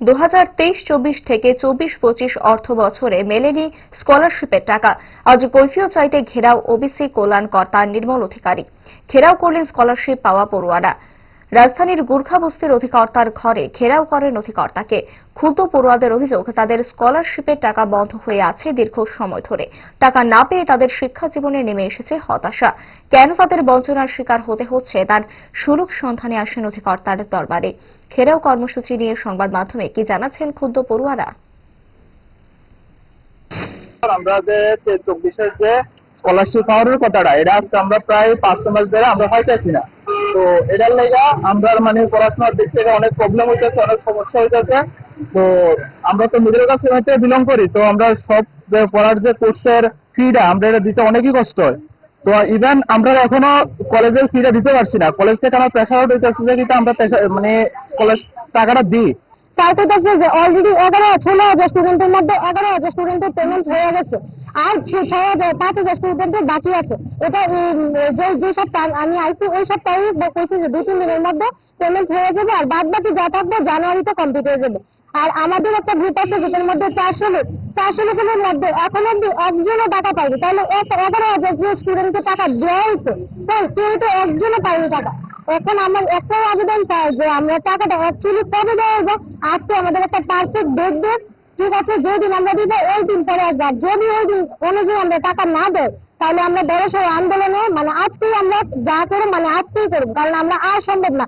দু হাজার তেইশ, চব্বিশ থেকে চব্বিশ পঁচিশ অর্থ বছরে মেলেনি স্কলারশিপের টাকা। আজ কৈফিয়ত চাইতে ঘেরাও ওবিসি কল্যাণকর্তা নির্মল অধিকারী। ঘেরাও করলেন স্কলারশিপ পাওয়া পড়ুয়ারা। রাজধানীর গুর্খা বস্তির অধিকর্তার ঘরে ঘেরাও করেন অধিকর্তাকে। ক্ষুদ্র পড়ুয়াদের অভিযোগ, তাদের স্কলারশিপের টাকা বন্ধ হয়ে আছে দীর্ঘ সময় ধরে। টাকা না পেয়ে তাদের শিক্ষা জীবনে নেমে এসেছে হতাশা। কেন তাদের বঞ্চনার শিকার হতে হচ্ছে তার সুরূপ সন্ধানে আসেন অধিকর্তার দরবারে। ঘেরাও কর্মসূচি নিয়ে সংবাদ মাধ্যমে কি জানাচ্ছেন ক্ষুদ্র পড়ুয়ারা? আমরা যে চব্বিশের যে স্কলারশিপ পাওয়ার কথাটা, এটা আমরা প্রায় পাঁচশো মাস ধরে আমরা পাইতেছি না। তো এটার লেগা আমরা মানে পড়াশোনার দিক থেকে অনেক প্রবলেম হইতেছে, অনেক সমস্যা হইতেছে। তো আমরা তো মিডল ক্লাস ফ্যামিলিতে বিলং করি, তো আমরা সব পড়ার যে কোর্সের ফিটা আমরা এটা দিতে অনেকই কষ্ট হয়। তো ইভেন আমরা এখনও কলেজের ফিটা দিতে পারছি না। কলেজ থেকে আমার প্রেশার আউট হইতেছে যে কিন্তু আমরা মানে কলেজ টাকাটা দিই। তারপর দেখছে যে অলরেডি এগারো ষোলো হাজার স্টুডেন্টের মধ্যে এগারো হাজার স্টুডেন্টের পেমেন্ট হয়ে গেছে। আর ছয় হাজার, পাঁচ হাজার স্টুডেন্টের বাকি আছে। এটা যে যে সপ্তাহ আমি আইসি ওই সপ্তাহে কইছি যে দুই তিন দিনের মধ্যে পেমেন্ট হয়ে যাবে আর বাদ বাকি যা থাকবে জানুয়ারিতে কমপ্লিট হয়ে যাবে। আর আমাদের একটা গ্রুপ আছে যেটার মধ্যে চারশো লোক। চারশো লোকের মধ্যে এখন অব্দি একজনও টাকা পাইনি তাহলে এগারো হাজার যে স্টুডেন্টকে টাকা দেওয়া হয়েছে কেউ তো একজনও পাইনি টাকা। এখন আমার একটাই আবেদন চাই যে আমরা টাকাটা অ্যাকচুয়ালি কবে দেওয়া যায় আজকে আমাদের একটা পারফেক্ট ডেট ঠিক আছে, যেদিন আমরা দিব, ওই দিন পরে আসব। যদি ওই দিন অনুযায়ী আমরা টাকা না দেয় তাহলে আমরা বড় সড় আন্দোলনে মানে আজকেই আমরা যা করব মানে আজকেই করব কারণ আমরা আর সম্ভব না।